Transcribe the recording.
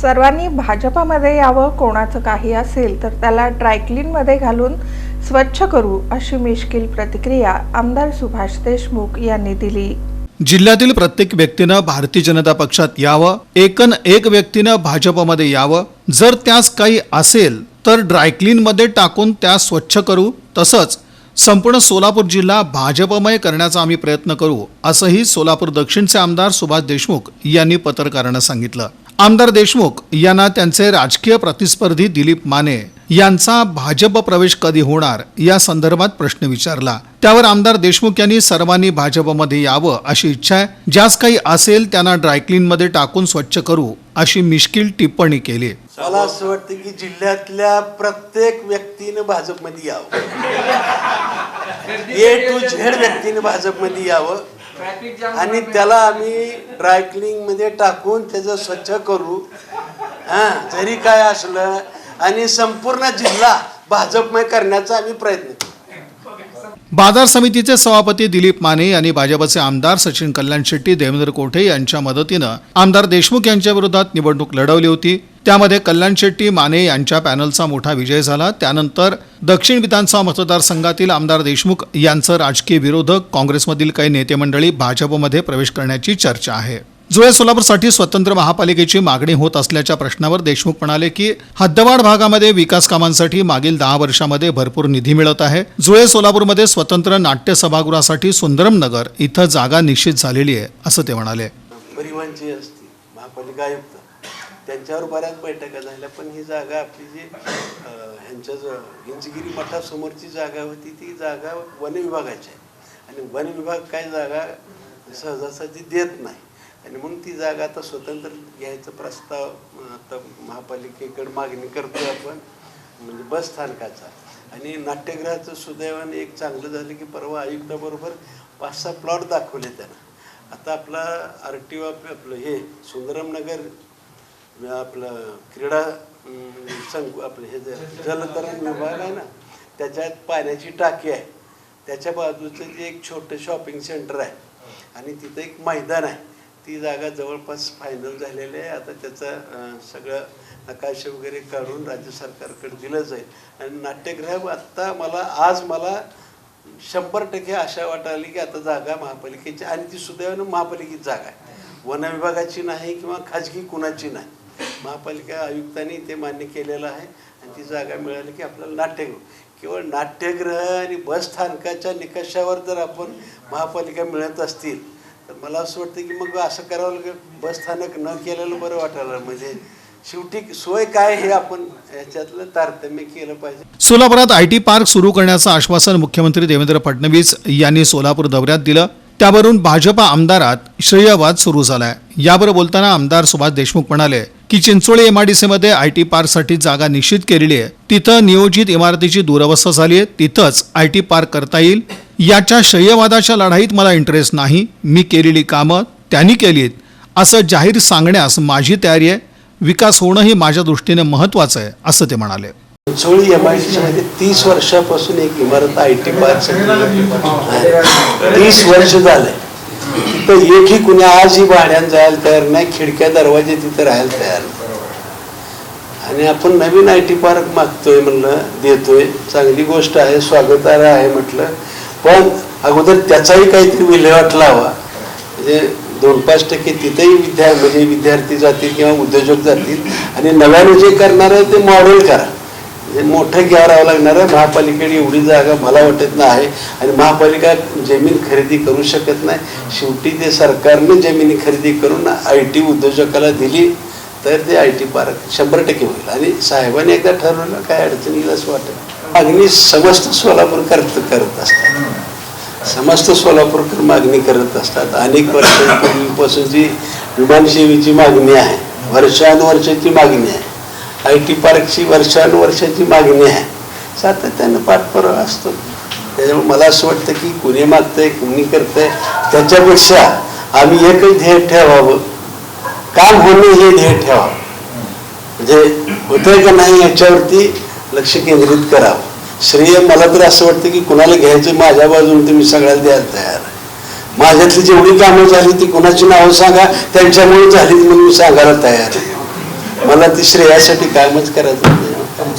सर्वांनी भाजपामध्ये यावं कोणाचं काही असेल तर त्याला ड्रायक्लीनमध्ये घालून स्वच्छ करू अशी मिश्किल प्रतिक्रिया आमदार सुभाष देशमुख यांनी दिली. जिल्ह्यातील प्रत्येक व्यक्तीनं भारतीय जनता पक्षात यावं एकन एक व्यक्तीनं भाजपमध्ये यावं. जर त्यास काही असेल तर ड्रायक्लीनमध्ये टाकून त्यास स्वच्छ करू. तसंच संपूर्ण सोलापूर जिल्हा भाजपमय करण्याचा आम्ही प्रयत्न करू असंही सोलापूर दक्षिणचे आमदार सुभाष देशमुख यांनी पत्रकारांना सांगितलं. आमदार देशमुख यांना त्यांचे राजकीय प्रतिस्पर्धी दिलीप माने यांचा भाजप प्रवेश कधी होणार या संदर्भात प्रश्न विचारला. त्यावर आमदार देशमुख यांनी सर्वांनी भाजपमध्ये यावं अशी इच्छा आहे. ज्यास काही असेल त्यांना ड्रायक्लीनमध्ये टाकून स्वच्छ करू अशी मिश्किल टिप्पणी केली. मला असं वाटतं की जिल्ह्यातल्या प्रत्येक व्यक्तीनं भाजपमध्ये यावं. ए टू झेड व्यक्तीने भाजपमध्ये यावं. आणि त्याला आम्ही ड्रायक्लिंगमध्ये टाकून त्याचं स्वच्छ करू. हा जरी काय असलं आणि संपूर्ण जिल्हा भाजपमय करण्याचा आम्ही प्रयत्न करू बाजार समितीचे सभापती दिलीप माने यांनी भाजपचे आमदार सचिन कल्याण शेट्टी देवेंद्र कोठे यांच्या मदतीनं आमदार देशमुख यांच्या विरोधात निवडणूक लढवली होती. त्यामध्ये कल्याण शेट्टी माने यांच्या पॅनलचा मोठा विजय झाला. त्यानंतर दक्षिण विधानसभा मतदारसंघातील आमदार देशमुख यांचं राजकीय विरोधक काँग्रेसमधील काही नेते मंडळी भाजपमध्ये प्रवेश करण्याची चर्चा आहे. जुळे सोलापूरसाठी स्वतंत्र महापालिकेची मागणी होत असल्याच्या प्रश्नावर देशमुख म्हणाले की हद्दवाड भागामध्ये विकास कामांसाठी मागील दहा वर्षामध्ये भरपूर निधी मिळत आहे. जुळे सोलापूरमध्ये स्वतंत्र नाट्य सभागृहासाठी सुंदरम नगर इथं जागा निश्चित झालेली आहे असं ते म्हणाले. त्यांच्यावर बऱ्याच बैठका झाल्या पण ही जागा आपली जी ह्यांच्या हिंचगिरी मठासमोरची जागा होती ती जागा वन विभागाची आहे. आणि वन विभाग काय जागा सहजासहजी देत नाही. आणि म्हणून ती जागा आता स्वतंत्र घ्यायचा प्रस्ताव आता महापालिकेकडे मागणी करतो आपण म्हणजे बस स्थानकाचा. आणि नाट्यगृहाचं सुदैवाने एक चांगलं झालं की परवा आयुक्ताबरोबर पाच सहा प्लॉट दाखवले त्यांना. आता आपला आर टी ओ आपलं हे सुंदरमनगर आपलं क्रीडा अं, आपलं हे जलतरण विभाग आहे ना त्याच्यात पाण्याची टाकी आहे. त्याच्या बाजूचं जे एक छोटं शॉपिंग सेंटर आहे आणि तिथं एक मैदान आहे. ती जागा जवळपास फायनल झालेली आहे. आता त्याचं सगळं नकाशे वगैरे काढून राज्य सरकारकडे दिलं जाईल. आणि नाट्यगृह आत्ता मला आज मला शंभर टक्के आशा वाटाली की आता जागा महापालिकेची आणि ती सुदैवानं महापालिकेची जागा आहे. वन विभागाची नाही किंवा खाजगी कुणाची नाही. महापालिका आयुक्तांनी ते मान्य केलेलं आहे आणि ती जागा मिळाली की आपल्याला नाट्यगृह. केवळ नाट्यगृह आणि बस स्थानकाच्या निकषावर जर आपण महापालिका मिळत असतील तर मला असं वाटतं की मग असं करावं लागेल. बस स्थानक न केलेलं बरं वाटायला म्हणजे शेवटी सोय काय हे आपण याच्यातलं तारतम्य केलं पाहिजे. सोलापुरात आय टी पार्क सुरू करण्याचं आश्वासन मुख्यमंत्री देवेंद्र फडणवीस यांनी सोलापूर दौऱ्यात दिलं. त्यावरून भाजपा आमदारात श्रेयवाद सुरू झालाय. यावर बोलताना आमदार सुभाष देशमुख म्हणाले की चिंचोळी एमआयडीसीमध्ये आय टी पार्कसाठी जागा निश्चित केलेली आहे. तिथं नियोजित इमारतीची दुरवस्था झाली आहे. तिथंच आय टी पार्क करता येईल. याच्या श्रेयवादाच्या लढाईत मला इंटरेस्ट नाही. मी केलेली कामं त्यांनी केलीत असं जाहीर सांगण्यास माझी तयारी आहे. विकास होणं ही माझ्या दृष्टीने महत्त्वाचं आहे असं ते म्हणाले. चोळी एम आयमध्ये तीस वर्षापासून एक इमारत आय टी पार्क तीस वर्ष झाले. तर एकही कुणी आजही भाड्यानं जायला तयार नाही खिडक्या दरवाजे तिथं राहायला तयार नाही. आणि आपण नवीन आय टी पार्क मागतोय म्हणलं देतोय. चांगली गोष्ट आहे स्वागतार्ह आहे म्हटलं. पण अगोदर त्याचाही काहीतरी विल्हेवाट लावा. म्हणजे दोन पाच टक्के तिथेही विद्या म्हणजे विद्यार्थी जातील किंवा उद्योजक जातील आणि नव्याने जे करणार आहे ते मॉडेल करा. म्हणजे मोठं घ्यावं लागणार आहे. महापालिकेने एवढी जागा मला वाटत नाही आणि महापालिका जमीन खरेदी करू शकत नाही. शेवटी ते सरकारनं जमीन खरेदी करून आय टी उद्योजकाला दिली तर ते आय टी पार्क शंभर टक्के होईल. आणि साहेबांनी एकदा ठरवलं काय अडचण येईल असं वाटत मागणी समस्त सोलापूर करत करत असतात. समस्त सोलापूरकर मागणी करत असतात. अनेक वर्षांपूर्वीपासूनची विमानसेवेची मागणी आहे वर्षानुवर्षाची मागणी आहे. आय टी पार्कची वर्षानुवर्षाची मागणी आहे. सातत्यानं पाठपुरावा असतो. त्याच्यामुळे मला असं वाटतं की कुणी मागतंय कुणी करतंय त्याच्यापेक्षा आम्ही एकच ध्येय ठेवावं. काम होणे हे ध्येय ठेवावं? म्हणजे होतंय का नाही याच्यावरती लक्ष केंद्रित करावं. श्रेय मला तर असं वाटतं की कुणाला घ्यायचं माझ्या बाजून तुम्ही सगळ्याला द्यायला तयार आहे. माझ्यातली जेवढी कामं झाली ती कुणाची नावं सांगा त्यांच्यामुळे झाली म्हणून मी सांगायला तयार आहे. मला तिसरे ती श्रेयासाठी कामच करायचं